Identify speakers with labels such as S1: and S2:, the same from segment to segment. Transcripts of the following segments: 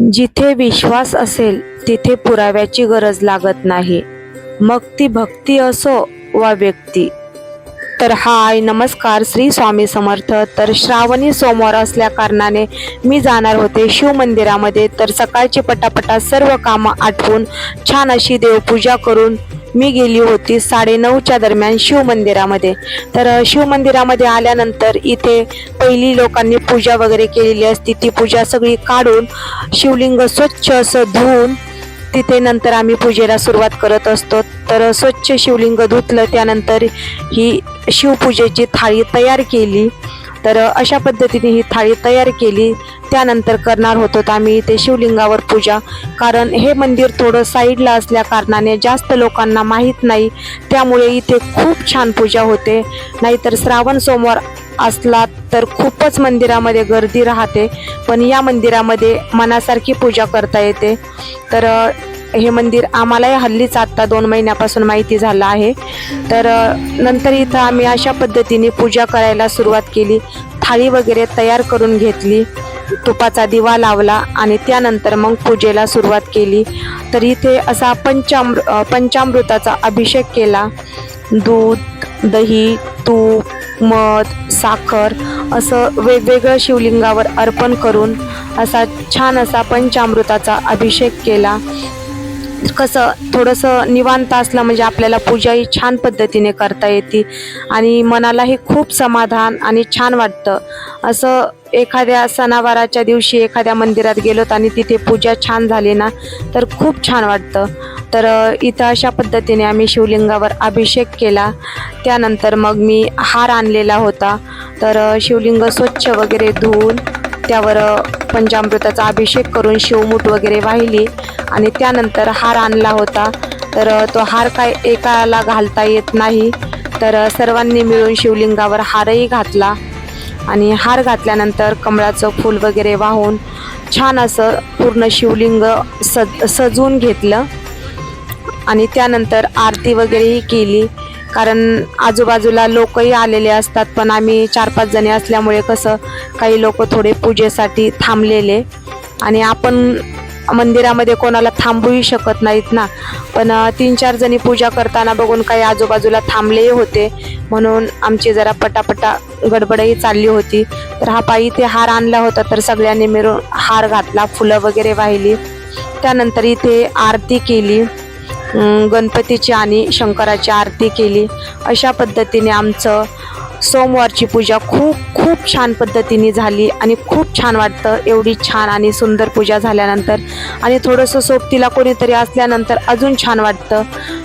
S1: जिथे विश्वास असेल तिथे पुराव्याची गरज लागत नाही. मग ती भक्ती असो वा व्यक्ती. तर हाय नमस्कार श्री स्वामी समर्थ. तर श्रावणी सोमवार असल्या कारणाने मी जाणार होते शिव मंदिरामध्ये तर सकाळची पटापटा सर्व कामं आटवून छान अशी देवपूजा करून मी गेली होती साडेनऊच्या दरम्यान शिवमंदिरामध्ये तर शिवमंदिरामध्ये आल्यानंतर इथे पहिली लोकांनी पूजा वगैरे केलेली असती. ती पूजा सगळी काढून शिवलिंग स्वच्छ असं धुवून तिथे नंतर आम्ही पूजेला सुरुवात करत असतो. तर स्वच्छ शिवलिंग धुतलं त्यानंतर ही शिवपूजेची थाळी तयार केली. तर अशा पद्धतीने ही थाळी तयार केली. त्यानंतर करणार होतो आम्ही इथे शिवलिंगावर पूजा. कारण हे मंदिर थोडं साईडला असल्या कारणाने जास्त लोकांना माहीत नाही. त्यामुळे इथे खूप छान पूजा होते. नाहीतर श्रावण सोमवार असला तर खूपच मंदिरामध्ये गर्दी राहते. पण या मंदिरामध्ये मनासारखी पूजा करता येते. तर हे मंदिर आम्हालाही हल्लीच आत्ता दोन महिन्यापासून माहिती झालं आहे. तर नंतर इथं आम्ही अशा पद्धतीने पूजा करायला सुरुवात केली. थाळी वगैरे तयार करून घेतली. तुपाचा दिवा लावला आणि त्यानंतर मग पूजेला सुरुवात केली. तर इथे असा पंचामृ पंचामृताचा अभिषेक केला. दूध दही तूप मध साखर असं वेगवेगळं शिवलिंगावर अर्पण करून असा छान असा पंचामृताचा अभिषेक केला. कसं थोडंसं निवांत असलं म्हणजे आपल्याला पूजाही छान पद्धतीने करता येते. आणि मनालाही खूप समाधान आणि छान वाटतं. असं एखाद्या सणावाराच्या दिवशी एखाद्या मंदिरात गेलोत आणि तिथे पूजा छान झाली ना तर खूप छान वाटतं. तर इथं अशा पद्धतीने आम्ही शिवलिंगावर अभिषेक केला. त्यानंतर मग मी हार आणलेला होता. तर शिवलिंग स्वच्छ वगैरे धुवून त्यावर पंचामृताचा अभिषेक करून शिवमूठ वगैरे वाहिली आणि त्यानंतर हार आणला होता. तर तो हार काय एकाला घालता येत नाही. तर सर्वांनी मिळून शिवलिंगावर हारही घातला आणि हार घातल्यानंतर कमळाचं फूल वगैरे वाहून छान असं पूर्ण शिवलिंग सज सजवून घेतलं. आणि त्यानंतर आरती वगैरेही केली. कारण आजूबाजूला लोकही आलेले असतात पण आम्ही चार पाच जणी असल्यामुळे कसं काही लोक थोडे पूजेसाठी थांबलेले. आणि आपण मंदिरामध्ये कोणाला थांबूही शकत नाहीत ना. पण तीन चार जणी पूजा करताना बघून काही आजूबाजूला थांबलेही होते. म्हणून आमची जरा पटापटा गडबडही चालली होती. तर हा पायी इथे हार आणला होता तर सगळ्यांनी मिळून हार घातला फुलं वगैरे वाहिली. त्यानंतर इथे आरती केली. गणपतीची आणि शंकराची आरती केली. अशा पद्धतीने आमचं सोमवारची पूजा खूप खूप छान पद्धतीने झाली आणि खूप छान वाटतं. एवढी छान आणि सुंदर पूजा झाल्यानंतर आणि थोडंसं सोबतीला कोणीतरी असल्यानंतर अजून छान वाटतं.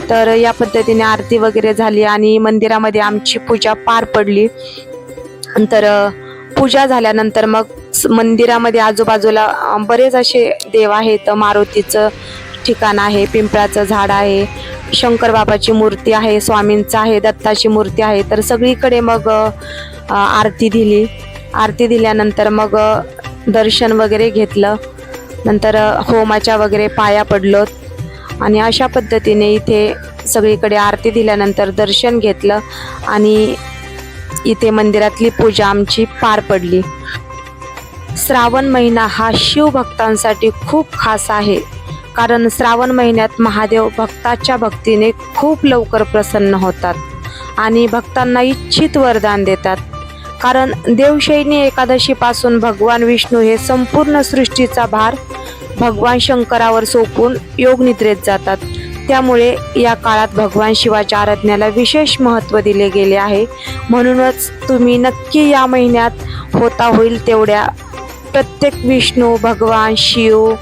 S1: तर या पद्धतीने आरती वगैरे झाली आणि मंदिरामध्ये आमची पूजा पार पडली. नंतर पूजा झाल्यानंतर मग स- मंदिरामध्ये आजूबाजूला बरेच असे देव आहेत. मारुतीचं ठिकाण आहे पिंपळाचं झाड आहे शंकर बाबाची मूर्ती आहे स्वामींचं आहे दत्ताची मूर्ती आहे. तर सगळीकडे मग आरती दिली. आरती दिल्यानंतर मग दर्शन वगैरे घेतलं. नंतर होमाच्या वगैरे पाया पडलो आणि अशा पद्धतीने इथे सगळीकडे आरती दिल्यानंतर दर्शन घेतलं आणि इथे मंदिरातली पूजा आमची पार पडली. श्रावण महिना हा शिवभक्तांसाठी खूप खास आहे. कारण श्रावण महिन्यात महादेव भक्ताच्या भक्तीने खूप लवकर प्रसन्न होतात आणि भक्तांना इच्छित वरदान देतात. कारण देवशैनी एकादशीपासून भगवान विष्णू हे संपूर्ण सृष्टीचा भार भगवान शंकरावर सोपून योगनिद्रेत जातात. त्यामुळे या काळात भगवान शिवाच्या आराधनेला विशेष महत्त्व दिले गेले आहे. म्हणूनच तुम्ही नक्की या महिन्यात होता होईल तेवढ्या प्रत्येक विष्णू भगवान शिव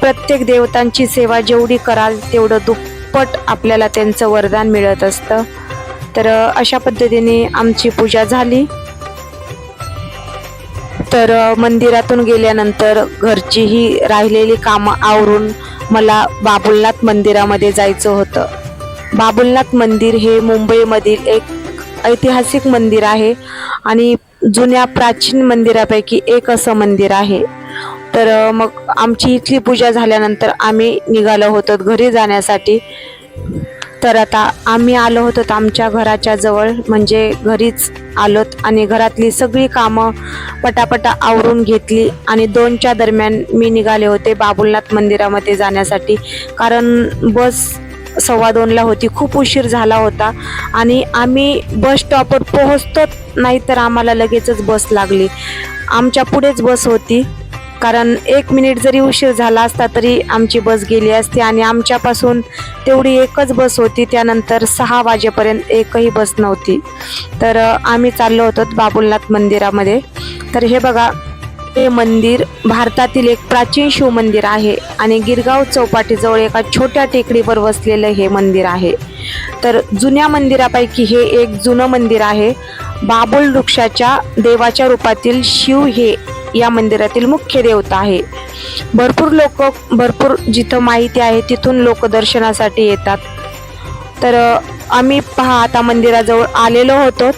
S1: प्रत्येक देवतांची सेवा जेवढी कराल तेवढं दुप्पट आपल्याला त्यांचं वरदान मिळत असतं. तर अशा पद्धतीने आमची पूजा झाली. तर मंदिरातून गेल्यानंतर घरचीही राहिलेली कामं आवरून मला बाबुलनाथ मंदिरामध्ये जायचं होतं. बाबुलनाथ मंदिर हे मुंबईमधील एक ऐतिहासिक मंदिर आहे आणि जुन्या प्राचीन मंदिरापैकी एक असं मंदिर आहे. तर मग आमची इथली पूजा झाल्यानंतर आम्ही निघालो होतो घरी जाण्यासाठी. तर आता आम्ही आलो होतो आमच्या घराच्या जवळ म्हणजे घरीच आलोत आणि घरातली सगळी कामं पटापटा आवरून घेतली आणि दोनच्या दरम्यान मी निघाले होते बाबुलनाथ मंदिरामध्ये जाण्यासाठी. कारण बस सव्वा दोनला होती खूप उशीर झाला होता आणि आम्ही बस स्टॉपवर पोहोचतोच नाही तर आम्हाला लगेचच बस लागली. आमच्या पुढेच बस होती. कारण एक मिनिट जरी उशीर झाला असता तरी आमची बस गेली असती आणि आमच्यापासून तेवढी एकच बस होती. त्यानंतर सहा वाजेपर्यंत एकही बस नव्हती. तर आम्ही चाललो होतो बाबुलनाथ मंदिरामध्ये. तर हे बघा हे मंदिर भारतातील एक प्राचीन शिवमंदिर आहे आणि गिरगाव चौपाटीजवळ एका छोट्या टेकडीवर वसलेलं हे मंदिर आहे. तर जुन्या मंदिरापैकी हे एक जुनं मंदिर आहे. बाबुल वृक्षाच्या देवाच्या रूपातील शिव हे या मंदिरातील मुख्य देवता आहे. भरपूर लोक भरपूर जिथं माहिती आहे तिथून लोक दर्शनासाठी येतात. तर आम्ही पहा आता मंदिराजवळ आलेलो होतो.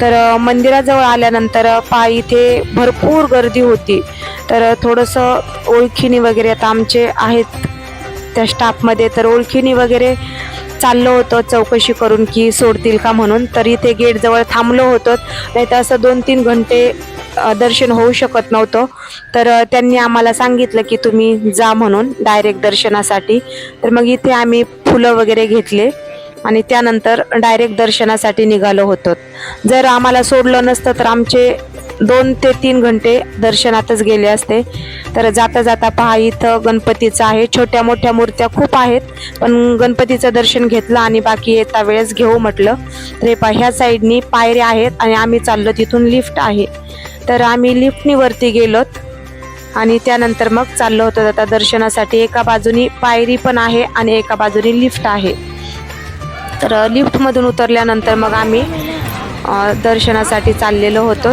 S1: तर मंदिराजवळ आल्यानंतर पहा इथे भरपूर गर्दी होती. तर थोडंसं ओळखीने वगैरे आता आमचे आहेत त्या स्टाफमध्ये तर ओळखीने वगैरे चाललो होतो चौकशी करून की सोडतील का म्हणून. तर इथे गेटजवळ थांबलो होतो. नाही तर असं दोन तीन घंटे दर्शन होऊ शकत नव्हतं. तर त्यांनी आम्हाला सांगितलं की तुम्ही जा म्हणून डायरेक्ट दर्शनासाठी. तर मग इथे आम्ही फुलं वगैरे घेतले आणि त्यानंतर डायरेक्ट दर्शनासाठी निघालो होतो. जर आम्हाला सोडलं नसतं तर आमचे दोन ते तीन घंटे दर्शनातच गेले असते. तर जाता जाता पहा इथं गणपतीचं आहे. छोट्या मोठ्या मूर्त्या खूप आहेत पण गणपतीचं दर्शन घेतलं आणि बाकी येता वेळेस घेऊ म्हटलं. तर हे पहा ह्या साईडनी पायऱ्या आहेत आणि आम्ही चाललो तिथून लिफ्ट आहे. तर आम्ही लिफ्टनी वरती गेलोत आणि त्यानंतर मग चाललो होतो. आता दर्शनासाठी एका बाजूनी पायरी पण आहे आणि एका बाजूनी लिफ्ट आहे. तर लिफ्टमधून उतरल्यानंतर मग आम्ही दर्शनासाठी चाललेलो होतो.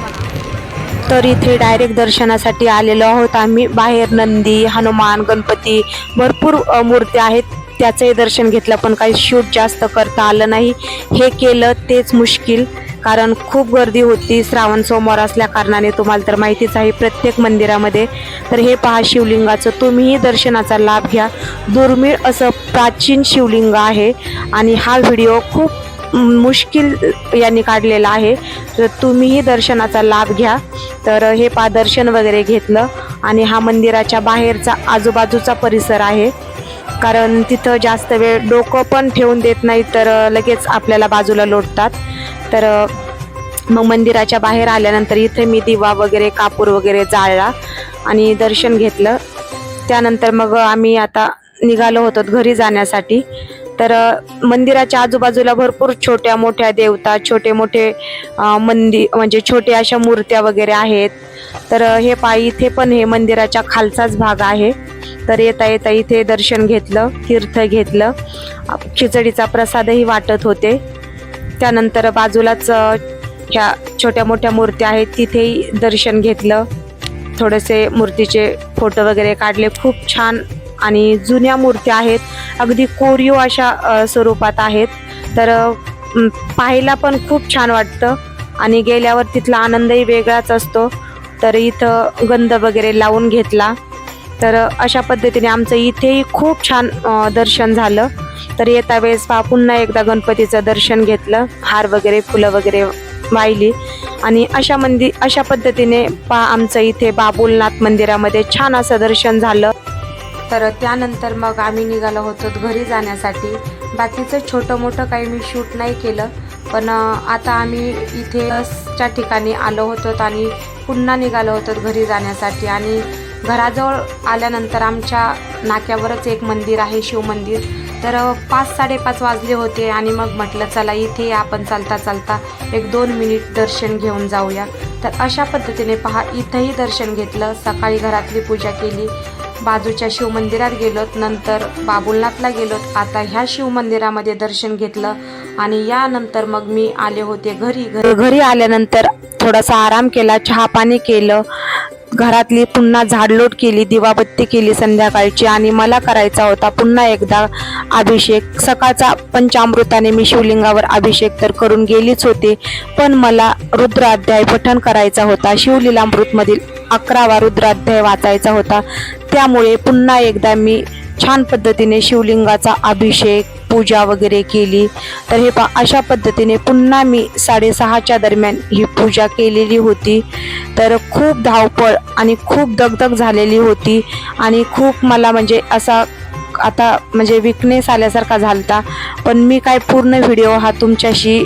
S1: तर इथे डायरेक्ट दर्शनासाठी आलेलो आहोत. आम्ही बाहेर नंदी हनुमान गणपती भरपूर मूर्ती मूर्त्या आहेत. त्याचंही दर्शन घेतलं पण काही शूट जास्त करता आलं नाही. हे केलं तेच मुश्किल कारण खूप गर्दी होती. श्रावण सोमवार असल्या कारणाने तुम्हाला तर माहितीच आहे प्रत्येक मंदिरामध्ये. तर हे पहा शिवलिंगाचं तुम्हीही दर्शनाचा लाभ घ्या. दुर्मिळ असं प्राचीन शिवलिंग आहे. आणि हा व्हिडिओ खूप मुश्किल यांनी काढलेला आहे. तर तुम्हीही दर्शनाचा लाभ घ्या. तर हे पा दर्शन वगैरे घेतलं आणि हा मंदिराच्या बाहेरचा आजूबाजूचा परिसर आहे. कारण तिथं जास्त वेळ डोकं पण ठेवून देत नाही तर लगेच आपल्याला बाजूला लोटतात. तर मग मंदिराच्या बाहेर आल्यानंतर इथे मी दिवा वगैरे कापूर वगैरे जाळला आणि दर्शन घेतलं. त्यानंतर मग आम्ही आता निघालो होतो घरी जाण्यासाठी. तर मंदिराच्या आजूबाजूला भरपूर छोट्या मोठ्या देवता छोटे मोठे मंदिर म्हणजे छोट्या अशा मूर्त्या वगैरे आहेत. तर हे पायी इथे पण हे मंदिराच्या खालचाच भाग आहे. तर येता येता इथे दर्शन घेतलं तीर्थ घेतलं. खिचडीचा प्रसादही वाटत होते. त्यानंतर बाजूलाच ह्या छोट्या मोठ्या मूर्त्या आहेत तिथेही दर्शन घेतलं. थोडेसे मूर्तीचे फोटो वगैरे काढले. खूप छान आणि जुन्या मूर्त्या आहेत. अगदी कोरीव अशा स्वरूपात आहेत. तर पाहायला पण खूप छान वाटतं. आणि गेल्यावर तिथला आनंदही वेगळाच असतो. तर इथं गंध वगैरे लावून घेतला. तर अशा पद्धतीने आमचं इथेही खूप छान दर्शन झालं. तर येता वेळेस पहा पुन्हा एकदा गणपतीचं दर्शन घेतलं. हार वगैरे फुलं वगैरे वाहिली. आणि अशा मंदिर अशा पद्धतीने पा आमचं इथे बाबुलनाथ मंदिरामध्ये छान असं दर्शन झालं. तर त्यानंतर मग आम्ही निघालो होतो घरी जाण्यासाठी. बाकीचं छोटं मोठं काही मी शूट नाही केलं. पण आता आम्ही इथे च्या ठिकाणी आलो होतो आणि पुन्हा निघालो होतो घरी जाण्यासाठी. आणि घराजवळ आल्यानंतर आमच्या नाक्यावरच एक मंदिर आहे शिवमंदिर तर पाच साडेपाच वाजले होते आणि मग म्हटलं चला इथे आपण चालता चालता एक दोन मिनिट दर्शन घेऊन जाऊया. तर अशा पद्धतीने पहा इथंही दर्शन घेतलं सकाळी घरातली पूजा केली. बाजूच्या शिवमंदिरात गेलोत नंतर बाबुलनाथला गेलोत. आता ह्या शिवमंदिरामध्ये दर्शन घेतलं आणि यानंतर मग मी आले होते घरी. घरी घरी आल्यानंतर थोडासा आराम केला चहा पाणी केलं. घरातली पुन्हा झाडलोट केली दिवाबत्ती केली संध्याकाळची आणि मला करायचा होता पुन्हा एकदा अभिषेक. सकाळचा पंचामृताने मी शिवलिंगावर अभिषेक तर करून गेलीच होते पण मला रुद्राध्याय पठण करायचा होता. शिवलीलामृतमधील अकरावा रुद्राध्याय वाचायचा होता. त्यामुळे पुन्हा एकदा मी छान पद्धतीने शिवलिंगाचा अभिषेक पूजा वगैरे केली. तर हे पा अशा पद्धतीने पुन्हा मी साडेसहाच्या दरम्यान ही पूजा केलेली होती. तर खूप धावपळ आणि खूप दगदग झालेली होती. आणि खूप मला म्हणजे असा आता म्हणजे विकनेस आल्यासारखा झालता. पण मी काय पूर्ण व्हिडिओ हा तुमच्याशी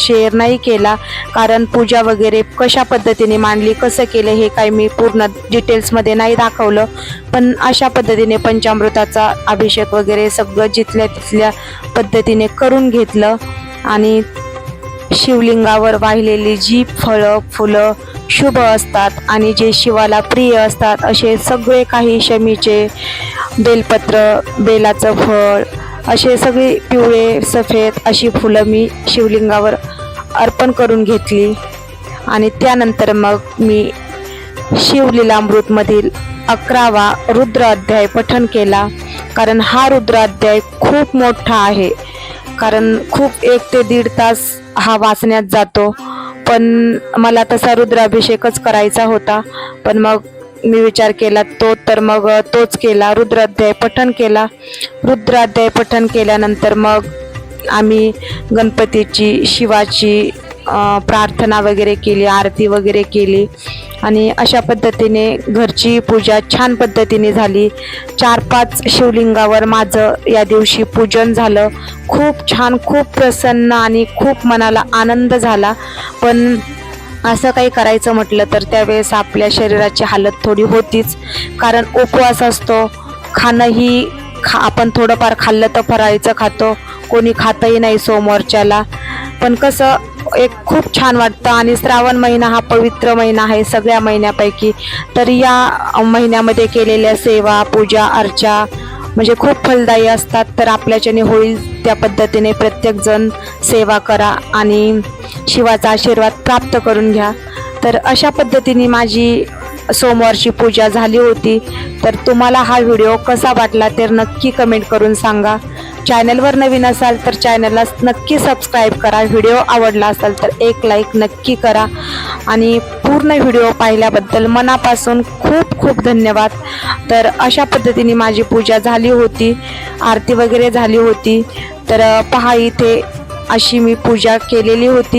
S1: शेअर नाही केला. कारण पूजा वगैरे कशा पद्धतीने मांडली कसं केलं हे काय मी पूर्ण डिटेल्समध्ये नाही दाखवलं. पण अशा पद्धतीने पंचामृताचा अभिषेक वगैरे सगळं जिथल्या तिथल्या पद्धतीने करून घेतलं. आणि शिवलिंगावर वाहिलेली जी फळं फुलं शुभ असतात. आणि जे शिवाला प्रिय असतात असे सगळे काही शमीचे बेलपत्र बेलाचं फळ असे सगळे पिवळे सफेद अशी फुलं मी शिवलिंगावर अर्पण करून घेतली. आणि त्यानंतर मग मी शिवलीलामृतमधील अकरावा रुद्र अध्याय पठन केला. कारण हा रुद्र अध्याय खूप मोठा आहे. कारण खूप एक ते दीड तास हा वाचण्यात जातो. पण मला तसा रुद्राभिषेकच करायचा होता. पण मग मी विचार केला तो तर मग तोच केला रुद्राध्याय पठन केला. रुद्राध्याय पठण केल्यानंतर मग आम्ही गणपतीची शिवाची प्रार्थना वगैरे केली आरती वगैरे केली. आणि अशा पद्धतीने घरची पूजा छान पद्धतीने झाली. चार पाच शिवलिंगावर माझं या दिवशी पूजन झालं. खूप छान खूप प्रसन्न आणि खूप मनाला आनंद झाला. पण असं काही करायचं म्हटलं तर त्यावेळेस आपल्या शरीराची हालत थोडी होतीच. कारण उपवास असतो. खाणं ही खा आपण थोडंफार खाल्लं तर फराळीचं खातो. कोणी खातही नाही सोमवारच्याला. पण कसं एक खूप छान वाटतं. आणि श्रावण महिना हा पवित्र महिना आहे सगळ्या महिन्यापैकी. तर या महिन्यामध्ये केलेल्या सेवा पूजा अर्चा म्हणजे खूप फलदायी असतात. तर आपल्याच्याने होईल त्या पद्धतीने प्रत्येकजण सेवा करा. आणि शिवाचा आशीर्वाद प्राप्त करून घ्या. तर अशा पद्धतीने माझी सोमवारची पूजा झाली होती. तर तुम्हाला हा व्हिडिओ कसा वाटला तर नक्की कमेंट करून सांगा. चॅनलवर नवीन असाल तर चॅनलला नक्की सबस्क्राईब करा. व्हिडिओ आवडला असेल तर एक लाईक नक्की करा. आणि पूर्ण व्हिडिओ पाहिल्याबद्दल मनापासून खूप खूप धन्यवाद. तर अशा पद्धतीने माझी पूजा झाली होती. आरती वगैरे झाली होती. तर पहा इथे अशी मी पूजा केलेली होती.